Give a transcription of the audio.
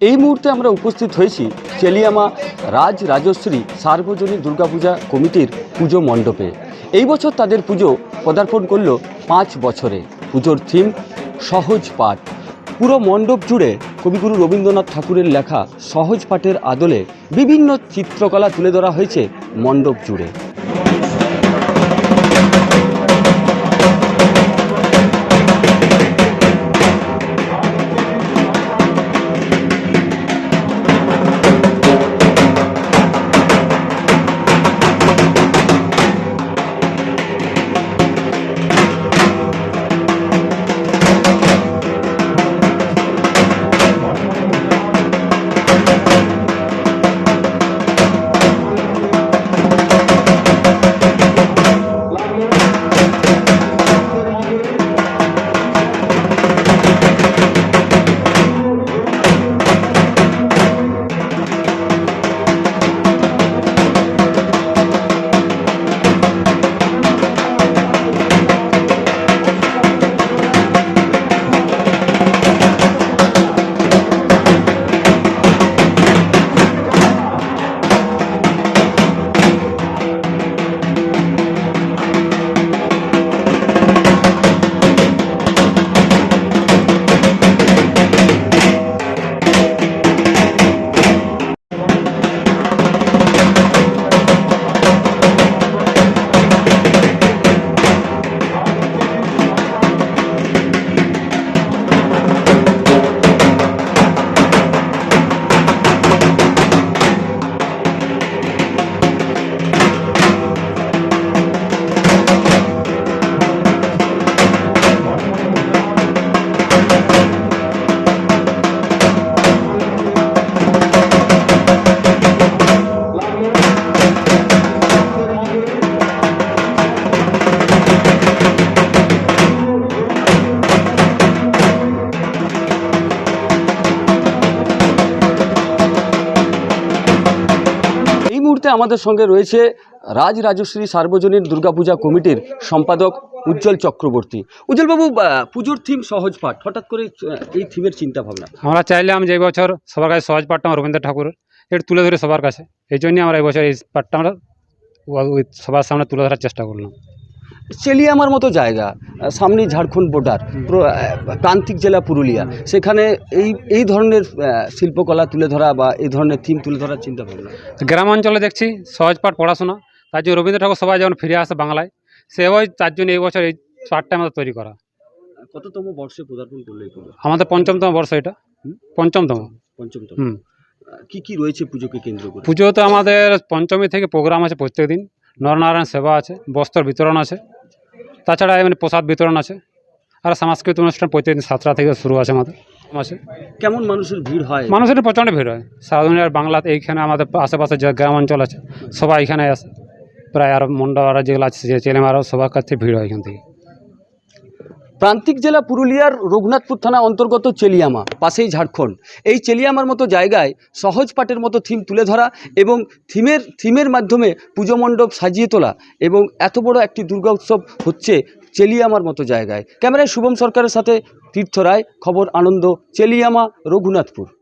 এই মুহূর্তে আমরা উপস্থিত হয়েছি চেলিয়ামা রাজ রাজশ্রী সার্বজনীন দুর্গাপূজা কমিটির পুজো মণ্ডপে। এই বছর তাদের পুজো পদার্পণ করল পাঁচ বছরে। পুজোর থিম সহজ পাঠ। পুরো মণ্ডপ জুড়ে কবিগুরু রবীন্দ্রনাথ ঠাকুরের লেখা সহজ পাঠের আদলে বিভিন্ন চিত্রকলা তুলে ধরা হয়েছে মণ্ডপ জুড়ে। মুহূর্তে আমাদের সঙ্গে রয়েছে রাজ রাজশ্রী সার্বজনীন দুর্গাপূজা কমিটির সম্পাদক উজ্জ্বল চক্রবর্তী। উজ্জ্বলবাবু পুজোর থিম সহজ পাঠ, হঠাৎ করে এই থিমের চিন্তা ভাবনা? আমরা চাইলাম যে বছর সবার কাছে সহজ পাঠটা আমার রবীন্দ্র ঠাকুরের, এটা তুলে ধরে সবার কাছে। এই জন্যই আমরা এই বছর এই পাঠটা আমরা সবার সামনে তুলে ধরার চেষ্টা করলাম। চেলিয়ামার মতো জায়গা সামনে ঝাড়খণ্ড বর্ডার প্রান্তিক জেলা পুরুলিয়া। সেখানে এই এই ধরনের শিল্পকলা তুলে ধরা বা এই ধরনের থিম তুলে ধরার চিন্তা ভাবনা গ্রাম অঞ্চলে দেখছি সহজ পাঠ পড়াশোনা। তার জন্য রবীন্দ্র ঠাকুর সবাই যখন ফিরে আসে বাংলায় সেভাবে তার জন্য এই বছর এই পাঠটা আমাদের তৈরি করা। কততম বর্ষে পদার্পণ করল আমাদের পঞ্চমতম বর্ষ এটা। পঞ্চমতম। পঞ্চমতম। হুম। কি কি রয়েছে পুজোকে কেন্দ্র করে? পুজো তো আমাদের পঞ্চমী থেকে প্রোগ্রাম আছে প্রত্যেক দিন নরনারায়ণ সেবা আছে বস্ত্র বিতরণ আছে। তাছাড়া এমনি প্রসাদ বিতরণ আছে আর সাংস্কৃতিক অনুষ্ঠান প্রতিদিন সাতটা থেকে শুরু আছে আমাদের আছে। কেমন মানুষের ভিড় হয়? মানুষের প্রচণ্ড ভিড় হয়। সারা আর বাংলাতে এইখানে আমাদের আশেপাশে যে গ্রাম অঞ্চল আছে সবাই এখানে আসে। প্রায় আর মন্ডারা যেগুলো আছে সে ছেলেমারাও সবার কাছে ভিড় হয় এখান থেকে। প্রান্তিক জেলা পুরুলিয়ার রঘুনাথপুর থানা অন্তর্গত চেলিয়ামা, পাশেই ঝাড়খণ্ড। এই চেলিয়ামার মতো জায়গায় সহজ পাটের মতো থিম তুলে ধরা এবং থিমের থিমের মাধ্যমে পুজো মণ্ডপ সাজিয়ে তোলা এবং এত বড় একটি দুর্গা উৎসব হচ্ছে চেলিয়ামার মতো জায়গায়। ক্যামেরায় শুভম সরকারের সাথে তীর্থ রায়, খবর আনন্দ, চেলিয়ামা, রঘুনাথপুর।